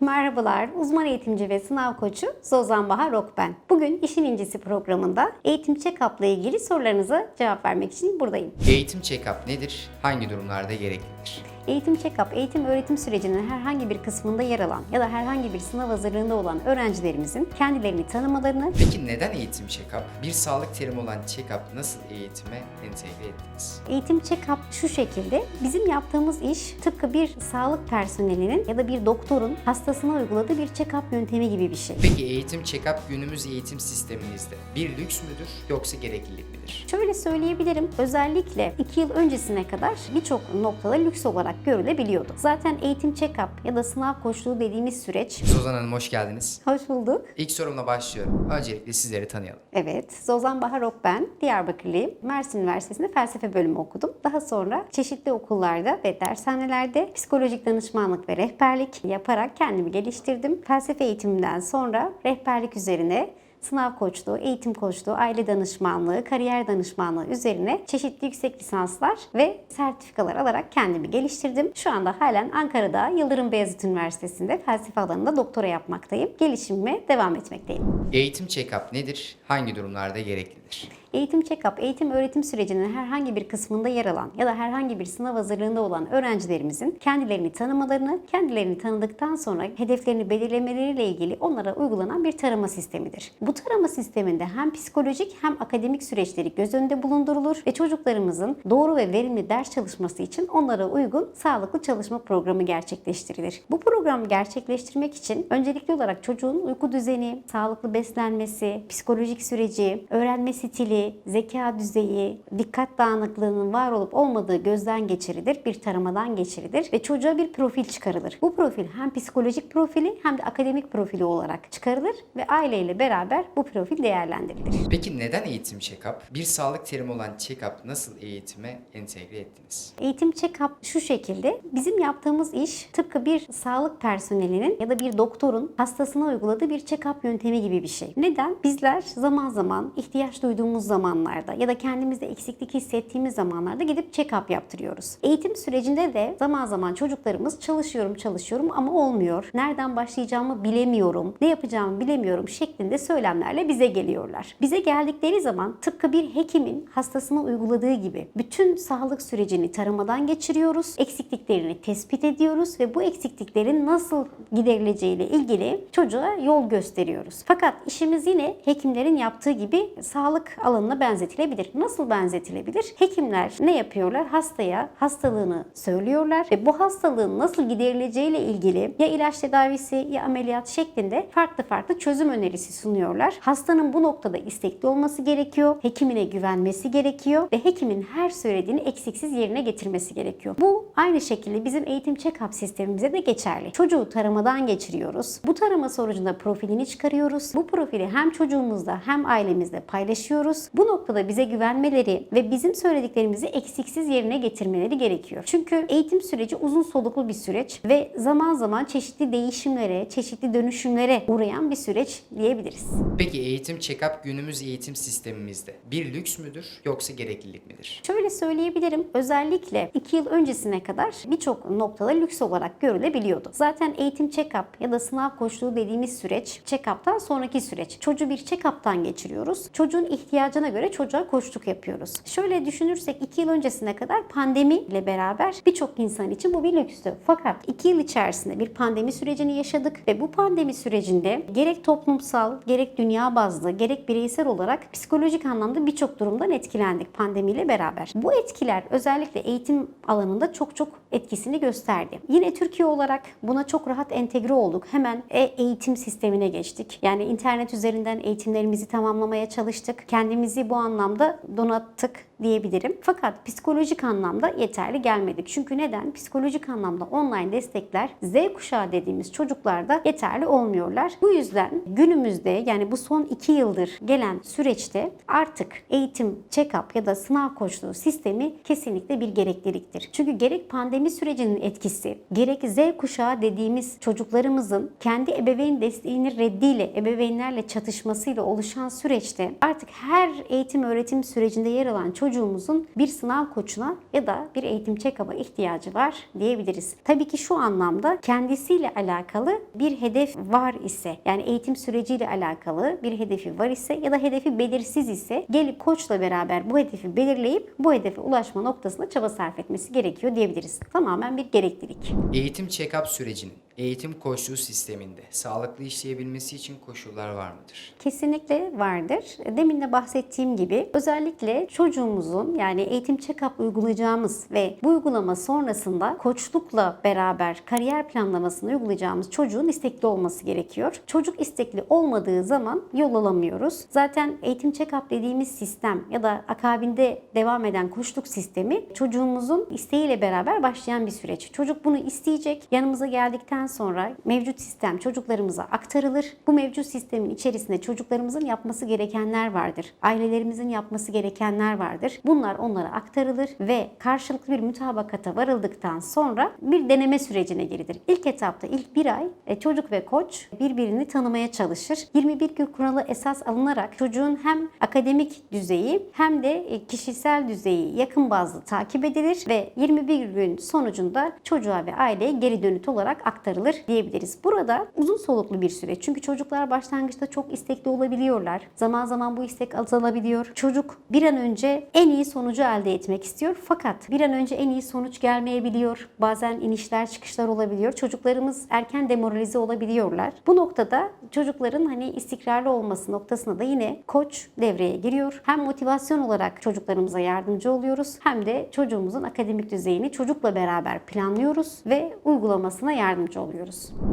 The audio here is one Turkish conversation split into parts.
Merhabalar, uzman eğitimci ve sınav koçu Zozan Bahar Rok ben. Bugün İşin İncisi programında eğitim check-up ile ilgili sorularınıza cevap vermek için buradayım. Eğitim check-up nedir? Hangi durumlarda gereklidir? Eğitim check-up, eğitim öğretim sürecinin herhangi bir kısmında yer alan ya da herhangi bir sınav hazırlığında olan öğrencilerimizin kendilerini tanımalarını Peki neden eğitim check-up? Bir sağlık terimi olan check-up nasıl eğitime entegre ettiniz? Eğitim check-up şu şekilde. Bizim yaptığımız iş tıpkı bir sağlık personelinin ya da bir doktorun hastasına uyguladığı bir check-up yöntemi gibi bir şey. Peki eğitim check-up günümüz eğitim sistemimizde bir lüks müdür yoksa gereklilik midir? Şöyle söyleyebilirim, özellikle 2 yıl öncesine kadar birçok noktada lüks olarak görülebiliyordu. Zaten eğitim check-up ya da sınav koçluğu dediğimiz süreç Sozan Hanım hoş geldiniz. Hoş bulduk. İlk sorumla başlıyorum. Öncelikle sizleri tanıyalım. Evet, Zozan Bahar Ok ben. Diyarbakırlıyım. Mersin Üniversitesi'nde felsefe bölümü okudum. Daha sonra çeşitli okullarda ve dershanelerde psikolojik danışmanlık ve rehberlik yaparak kendimi geliştirdim. Felsefe eğitiminden sonra rehberlik üzerine sınav koçluğu, eğitim koçluğu, aile danışmanlığı, kariyer danışmanlığı üzerine çeşitli yüksek lisanslar ve sertifikalar alarak kendimi geliştirdim. Şu anda halen Ankara'da Yıldırım Beyazıt Üniversitesi'nde felsefe alanında doktora yapmaktayım. Gelişimime devam etmekteyim. Eğitim check-up nedir? Hangi durumlarda gereklidir? Eğitim check-up, eğitim öğretim sürecinin herhangi bir kısmında yer alan ya da herhangi bir sınav hazırlığında olan öğrencilerimizin kendilerini tanımalarını, kendilerini tanıdıktan sonra hedeflerini belirlemeleriyle ilgili onlara uygulanan bir tarama sistemidir. Bu tarama sisteminde hem psikolojik hem akademik süreçleri göz önünde bulundurulur ve çocuklarımızın doğru ve verimli ders çalışması için onlara uygun sağlıklı çalışma programı gerçekleştirilir. Bu programı gerçekleştirmek için öncelikli olarak çocuğun uyku düzeni, sağlıklı beslenmesi, psikolojik süreci, öğrenme stili, zeka düzeyi, dikkat dağınıklığının var olup olmadığı gözden geçirilir, bir taramadan geçirilir ve çocuğa bir profil çıkarılır. Bu profil hem psikolojik profili hem de akademik profili olarak çıkarılır ve aileyle beraber bu profil değerlendirilir. Peki neden eğitim check-up? Bir sağlık terimi olan check-up nasıl eğitime entegre ettiniz? Eğitim check-up şu şekilde. Bizim yaptığımız iş tıpkı bir sağlık personelinin ya da bir doktorun hastasına uyguladığı bir check-up yöntemi gibi bir şey. Neden? Bizler zaman zaman ihtiyaç duyduğumuz zamanlarda ya da kendimizde eksiklik hissettiğimiz zamanlarda gidip check-up yaptırıyoruz. Eğitim sürecinde de zaman zaman çocuklarımız çalışıyorum çalışıyorum ama olmuyor. Nereden başlayacağımı bilemiyorum. Ne yapacağımı bilemiyorum şeklinde söylemlerle bize geliyorlar. Bize geldikleri zaman tıpkı bir hekimin hastasına uyguladığı gibi bütün sağlık sürecini taramadan geçiriyoruz. Eksikliklerini tespit ediyoruz ve bu eksikliklerin nasıl giderileceğiyle ilgili çocuğa yol gösteriyoruz. Fakat işimiz yine hekimlerin yaptığı gibi sağlık alanına benzetilebilir. Nasıl benzetilebilir? Hekimler ne yapıyorlar? Hastaya hastalığını söylüyorlar ve bu hastalığın nasıl giderileceğiyle ilgili ya ilaç tedavisi ya ameliyat şeklinde farklı farklı çözüm önerisi sunuyorlar. Hastanın bu noktada istekli olması gerekiyor. Hekimine güvenmesi gerekiyor ve hekimin her söylediğini eksiksiz yerine getirmesi gerekiyor. Bu aynı şekilde bizim eğitim check-up sistemimize de geçerli. Çocuğu taramadan geçiriyoruz. Bu tarama sonucunda profilini çıkarıyoruz. Bu profili hem çocuğumuzla hem ailemizle paylaşıyoruz. Bu noktada bize güvenmeleri ve bizim söylediklerimizi eksiksiz yerine getirmeleri gerekiyor. Çünkü eğitim süreci uzun soluklu bir süreç ve zaman zaman çeşitli değişimlere, çeşitli dönüşümlere uğrayan bir süreç diyebiliriz. Peki eğitim check-up günümüz eğitim sistemimizde bir lüks müdür yoksa gereklilik midir? Şöyle söyleyebilirim. Özellikle 2 yıl öncesine kadar birçok noktada lüks olarak görülebiliyordu. Zaten eğitim check-up ya da sınav koçluğu dediğimiz süreç check-up'tan sonraki süreç. Çocuğu bir check-up'tan geçiriyoruz. Çocuğun ihtiyacına göre çocuğa koçluk yapıyoruz. Şöyle düşünürsek 2 yıl öncesine kadar pandemi ile beraber birçok insan için bu bir lükstü. Fakat 2 yıl içerisinde bir pandemi sürecini yaşadık ve bu pandemi sürecinde gerek toplumsal, gerek dünya bazlı, gerek bireysel olarak psikolojik anlamda birçok durumdan etkilendik pandemiyle beraber. Bu etkiler özellikle eğitim alanında çok çok etkisini gösterdi. Yine Türkiye olarak buna çok rahat entegre olduk. Hemen e-eğitim sistemine geçtik. Yani internet üzerinden eğitimlerimizi tamamlamaya çalıştık. Kendimizi bu anlamda donattık diyebilirim. Fakat psikolojik anlamda yeterli gelmedik. Çünkü neden? Psikolojik anlamda online destekler Z kuşağı dediğimiz çocuklarda yeterli olmuyorlar. Bu yüzden günümüzde yani bu son iki yıldır gelen süreçte artık eğitim, check-up ya da sınav koçluğu sistemi kesinlikle bir gerekliliktir. Çünkü gerek pandemi sürecinin etkisi, gerek Z kuşağı dediğimiz çocuklarımızın kendi ebeveyn desteğini reddiyle, ebeveynlerle çatışmasıyla oluşan süreçte artık her eğitim öğretim sürecinde yer alan çocuğumuzun bir sınav koçuna ya da bir eğitim check-up'a ihtiyacı var diyebiliriz. Tabii ki şu anlamda kendisiyle alakalı bir hedef var ise yani eğitim süreciyle alakalı bir hedefi var ise ya da hedefi belirsiz ise gelip koçla beraber bu hedefi belirleyip bu hedefe ulaşma noktasında çaba sarf etmesi gerekiyor diyebiliriz. Tamamen bir gereklilik. Eğitim check-up sürecinin eğitim koçluğu sisteminde sağlıklı işleyebilmesi için koşullar var mıdır? Kesinlikle vardır. Demin de bahsettiğim gibi özellikle çocuğumuzun yani eğitim check-up uygulayacağımız ve bu uygulama sonrasında koçlukla beraber kariyer planlamasını uygulayacağımız çocuğun istekli olması gerekiyor. Çocuk istekli olmadığı zaman yol alamıyoruz. Zaten eğitim check-up dediğimiz sistem ya da akabinde devam eden koçluk sistemi çocuğumuzun isteğiyle beraber başlayan bir süreç. Çocuk bunu isteyecek. Yanımıza geldikten sonra mevcut sistem çocuklarımıza aktarılır. Bu mevcut sistemin içerisinde çocuklarımızın yapması gerekenler vardır. Ailelerimizin yapması gerekenler vardır. Bunlar onlara aktarılır ve karşılıklı bir mütabakata varıldıktan sonra bir deneme sürecine girilir. İlk etapta ilk bir ay e, çocuk ve koç birbirini tanımaya çalışır. 21 gün kuralı esas alınarak çocuğun hem akademik düzeyi hem de e, kişisel düzeyi yakın bazlı takip edilir ve 21 gün sonucunda çocuğa ve aileye geri dönüt olarak aktarılır diyebiliriz. Burada uzun soluklu bir süreç. Çünkü çocuklar başlangıçta çok istekli olabiliyorlar. Zaman zaman bu istek azalabiliyor. Çocuk bir an önce en iyi sonucu elde etmek istiyor. Fakat bir an önce en iyi sonuç gelmeyebiliyor. Bazen inişler çıkışlar olabiliyor. Çocuklarımız erken demoralize olabiliyorlar. Bu noktada çocukların hani istikrarlı olması noktasında da yine koç devreye giriyor. Hem motivasyon olarak çocuklarımıza yardımcı oluyoruz hem de çocuğumuzun akademik düzeyini çocukla beraber planlıyoruz ve uygulamasına yardımcı oluyoruz.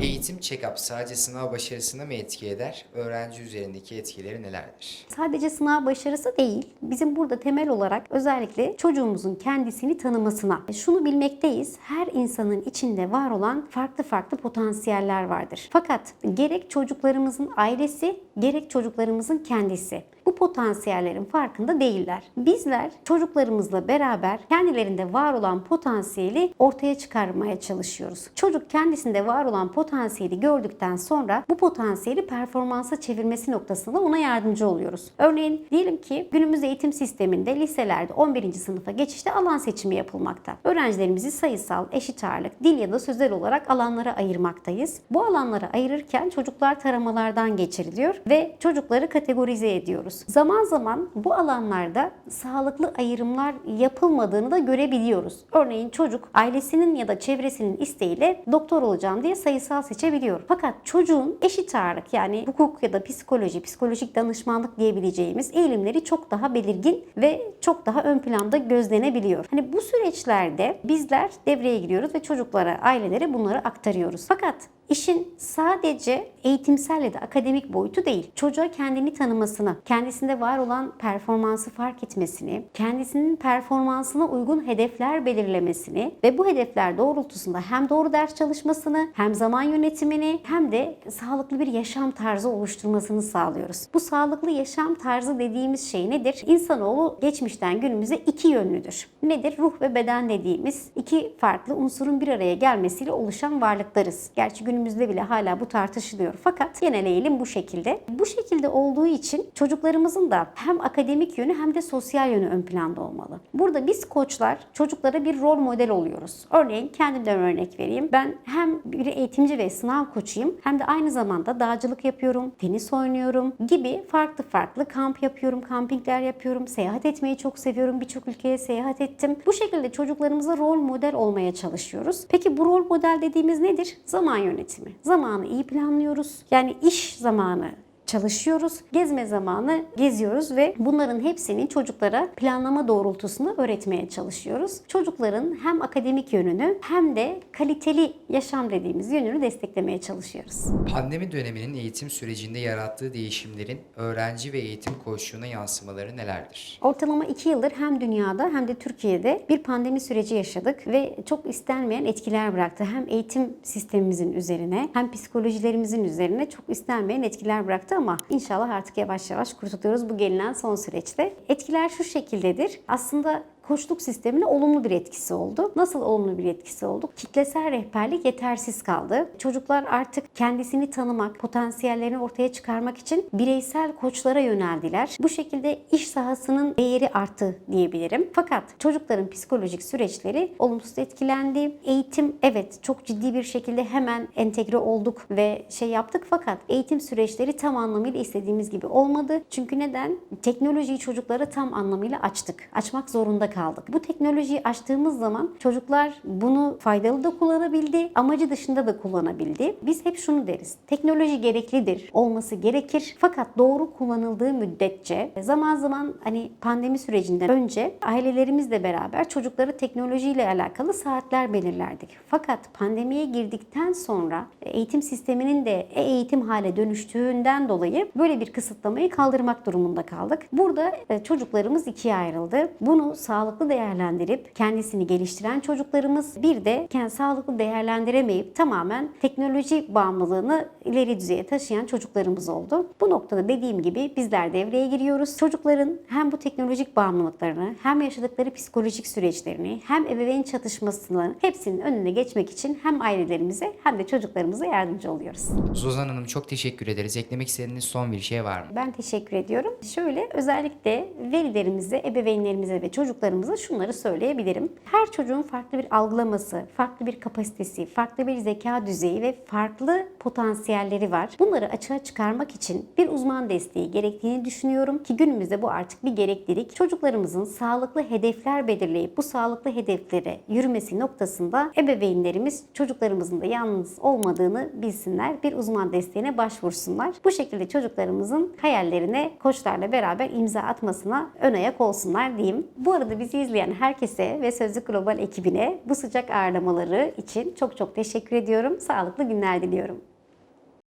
Eğitim check-up sadece sınav başarısına mı etki eder? Öğrenci üzerindeki etkileri nelerdir? Sadece sınav başarısı değil, bizim burada temel olarak özellikle çocuğumuzun kendisini tanımasına. Şunu bilmekteyiz, her insanın içinde var olan farklı farklı potansiyeller vardır. Fakat gerek çocuklarımızın ailesi, gerek çocuklarımızın kendisi bu potansiyellerin farkında değiller. Bizler çocuklarımızla beraber kendilerinde var olan potansiyeli ortaya çıkarmaya çalışıyoruz. Çocuk kendisinde var olan potansiyeli gördükten sonra bu potansiyeli performansa çevirmesi noktasında ona yardımcı oluyoruz. Örneğin diyelim ki günümüz eğitim sisteminde liselerde 11. sınıfa geçişte alan seçimi yapılmakta. Öğrencilerimizi sayısal, eşit ağırlık, dil ya da sözel olarak alanlara ayırmaktayız. Bu alanlara ayırırken çocuklar taramalardan geçiriliyor ve çocukları kategorize ediyoruz. Zaman zaman bu alanlarda sağlıklı ayrımlar yapılmadığını da görebiliyoruz. Örneğin çocuk ailesinin ya da çevresinin isteğiyle doktor olacağım diye sayısal seçebiliyor. Fakat çocuğun eşit ağırlık yani hukuk ya da psikoloji, psikolojik danışmanlık diyebileceğimiz eğilimleri çok daha belirgin ve çok daha ön planda gözlenebiliyor. Hani bu süreçlerde bizler devreye giriyoruz ve çocuklara, ailelere bunları aktarıyoruz. Fakat İşin sadece eğitimsel ya da akademik boyutu değil. Çocuğa kendini tanımasını, kendisinde var olan performansı fark etmesini, kendisinin performansına uygun hedefler belirlemesini ve bu hedefler doğrultusunda hem doğru ders çalışmasını, hem zaman yönetimini, hem de sağlıklı bir yaşam tarzı oluşturmasını sağlıyoruz. Bu sağlıklı yaşam tarzı dediğimiz şey nedir? İnsanoğlu geçmişten günümüze iki yönlüdür. Nedir? Ruh ve beden dediğimiz iki farklı unsurun bir araya gelmesiyle oluşan varlıklarız. Gerçi günümüzde bile hala bu tartışılıyor. Fakat genel eğilim bu şekilde. Bu şekilde olduğu için çocuklarımızın da hem akademik yönü hem de sosyal yönü ön planda olmalı. Burada biz koçlar çocuklara bir rol model oluyoruz. Örneğin kendimden örnek vereyim. Ben hem bir eğitimci ve sınav koçuyum hem de aynı zamanda dağcılık yapıyorum, tenis oynuyorum gibi farklı farklı kamp yapıyorum, kampingler yapıyorum, seyahat etmeyi çok seviyorum. Birçok ülkeye seyahat ettim. Bu şekilde çocuklarımıza rol model olmaya çalışıyoruz. Peki bu rol model dediğimiz nedir? Zaman yönetimi. Zamanı iyi planlıyoruz. Yani iş zamanı çalışıyoruz. Gezme zamanı geziyoruz ve bunların hepsini çocuklara planlama doğrultusunda öğretmeye çalışıyoruz. Çocukların hem akademik yönünü hem de kaliteli yaşam dediğimiz yönünü desteklemeye çalışıyoruz. Pandemi döneminin eğitim sürecinde yarattığı değişimlerin öğrenci ve eğitim koçluğuna yansımaları nelerdir? Ortalama 2 yıldır hem dünyada hem de Türkiye'de bir pandemi süreci yaşadık ve çok istenmeyen etkiler bıraktı. Hem eğitim sistemimizin üzerine hem psikolojilerimizin üzerine çok istenmeyen etkiler bıraktı ama inşallah artık yavaş yavaş kurtuluyoruz bu gelinen son süreçte. Etkiler şu şekildedir. Aslında koçluk sistemine olumlu bir etkisi oldu. Nasıl olumlu bir etkisi oldu? Kitlesel rehberlik yetersiz kaldı. Çocuklar artık kendisini tanımak, potansiyellerini ortaya çıkarmak için bireysel koçlara yöneldiler. Bu şekilde iş sahasının değeri arttı diyebilirim. Fakat çocukların psikolojik süreçleri olumsuz etkilendi. Eğitim evet çok ciddi bir şekilde hemen entegre olduk ve şey yaptık fakat eğitim süreçleri tam anlamıyla istediğimiz gibi olmadı. Çünkü neden? Teknolojiyi çocuklara tam anlamıyla açtık. Açmak zorunda kaldık. Bu teknolojiyi açtığımız zaman çocuklar bunu faydalı da kullanabildi, amacı dışında da kullanabildi. Biz hep şunu deriz. Teknoloji gereklidir, olması gerekir. Fakat doğru kullanıldığı müddetçe zaman zaman hani pandemi sürecinden önce ailelerimizle beraber çocuklara teknolojiyle alakalı saatler belirlerdik. Fakat pandemiye girdikten sonra eğitim sisteminin de e-eğitim hale dönüştüğünden dolayı böyle bir kısıtlamayı kaldırmak durumunda kaldık. Burada e, çocuklarımız ikiye ayrıldı. Bunu sağlıklı değerlendirip kendisini geliştiren çocuklarımız bir de kendi sağlıklı değerlendiremeyip tamamen teknoloji bağımlılığını ileri düzeye taşıyan çocuklarımız oldu. Bu noktada dediğim gibi bizler devreye giriyoruz. Çocukların hem bu teknolojik bağımlılıklarını hem yaşadıkları psikolojik süreçlerini hem ebeveyn çatışmasını hepsinin önüne geçmek için hem ailelerimize hem de çocuklarımıza yardımcı oluyoruz. Suzan Hanım çok teşekkür ederiz. Eklemek istediğiniz son bir şey var mı? Ben teşekkür ediyorum. Şöyle özellikle velilerimize, ebeveynlerimize ve çocuklarımıza şunları söyleyebilirim. Her çocuğun farklı bir algılaması, farklı bir kapasitesi, farklı bir zeka düzeyi ve farklı potansiyelleri var. Bunları açığa çıkarmak için bir uzman desteği gerektiğini düşünüyorum ki günümüzde bu artık bir gereklilik. Çocuklarımızın sağlıklı hedefler belirleyip bu sağlıklı hedeflere yürümesi noktasında ebeveynlerimiz çocuklarımızın da yalnız olmadığını bilsinler. Bir uzman desteğine başvursunlar. Bu şekilde çocuklarımızın hayallerine koçlarla beraber imza atmasına ön ayak olsunlar diyeyim. Bu arada bizi izleyen herkese ve Sözlük Global ekibine bu sıcak ağırlamaları için çok çok teşekkür ediyorum. Sağlıklı günler diliyorum.